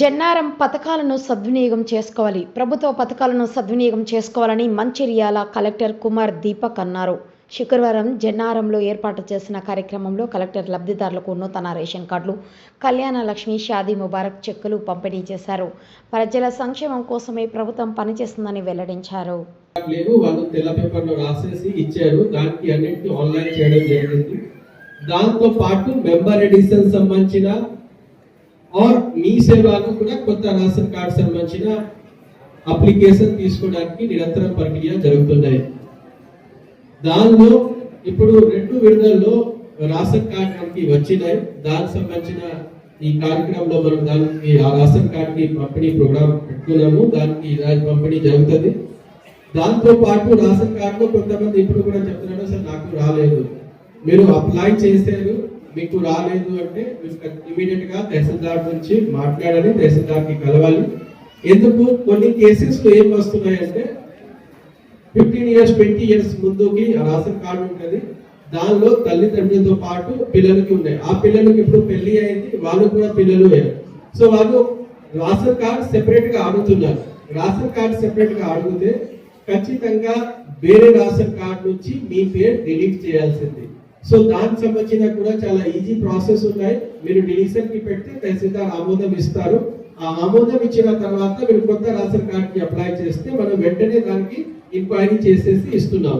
జన్నారం పథకాలను సద్వినియోగం చేసుకోవాలి. ప్రభుత్వ పథకాలను సద్వినియోగం చేసుకోవాలని మంచిర్యాల కలెక్టర్ కుమార్ దీపక్ అన్నారు. శుక్రవారం జన్నారంలో ఏర్పాటు చేసిన కార్యక్రమంలో కలెక్టర్ లబ్ధిదారులకు నూతన రేషన్ కార్డులు కళ్యాణ లక్ష్మి షాదీ ముబారక్ చెక్కులు పంపిణీ చేశారు. ప్రజల సంక్షేమం కోసమే ప్రభుత్వం పనిచేస్తుందని వెల్లడించారు. వాళ్ళు తెల్ల పేపర్లో రాసేసి ఇచ్చారు. దానికి ఆన్లైన్ చేయడం జరిగింది. దాంతో పాటు మెంబర్ ఎడిషన్ సంబంధించిన ఆర్ మీ సేవకు కూడా కొత్త రేషన్ కార్డు సంబంధించిన అప్లికేషన్ తీసుకోవడానికి నిరంతరం ప్రక్రియ జరుగుతున్నాయి. దానిలో ఇప్పుడు రెండు విడుదలలో రేషన్ కార్డు మనకి వచ్చినాయి. దానికి సంబంధించిన ఈ కార్యక్రమంలో మనం దానికి ఆ రేషన్ కార్డుకి పంపిణీ ప్రోగ్రామ్ పెట్టుకున్నాము. దానికి ఈరోజు పంపిణీ జరుగుతుంది. దాంతో పాటు రేషన్ కార్డులో కొంతమంది ఇప్పుడు కూడా చెప్తున్నారు సార్ నాకు రాలేదు. మీరు అప్లై చేశారు మీకు రాలేదు అంటే ఇమీడియట్గా తహసీల్దార్ నుంచి మాట్లాడాలి తహసీల్దార్కి కలవాలి. ఎందుకు? కొన్ని కేసెస్లో ఏం వస్తున్నాయంటే ఫిఫ్టీన్ ఇయర్స్ ట్వంటీ ఇయర్స్ ముందుకి రాషన్ కార్డు ఉంటుంది. దానిలో తల్లిదండ్రులతో పాటు పిల్లలకి ఉన్నాయి. ఆ పిల్లలకి ఇప్పుడు పెళ్ళి అయింది వాళ్ళు కూడా పిల్లలు. అయ్యారు సో వాళ్ళు రాషన్ కార్డ్ సెపరేట్గా అడుగుతున్నారు. రేషన్ కార్డ్ సెపరేట్గా అడిగితే ఖచ్చితంగా వేరే రాషన్ కార్డ్ నుంచి మీ పేరు డిలీట్ చేయాల్సింది. సో దానికి సంబంధించిన కూడా చాలా ఈజీ ప్రాసెస్ ఉన్నాయి మీరు డివిజన్కి పెడితే తహసీల్దార్ ఆమోదం ఇస్తారు. ఆ ఆమోదం ఇచ్చిన తర్వాత మీరు కొత్త రాషన్ కార్డుకి అప్లై చేస్తే మనం వెంటనే దానికి ఇంక్వైరీ చేసేసి ఇస్తున్నాం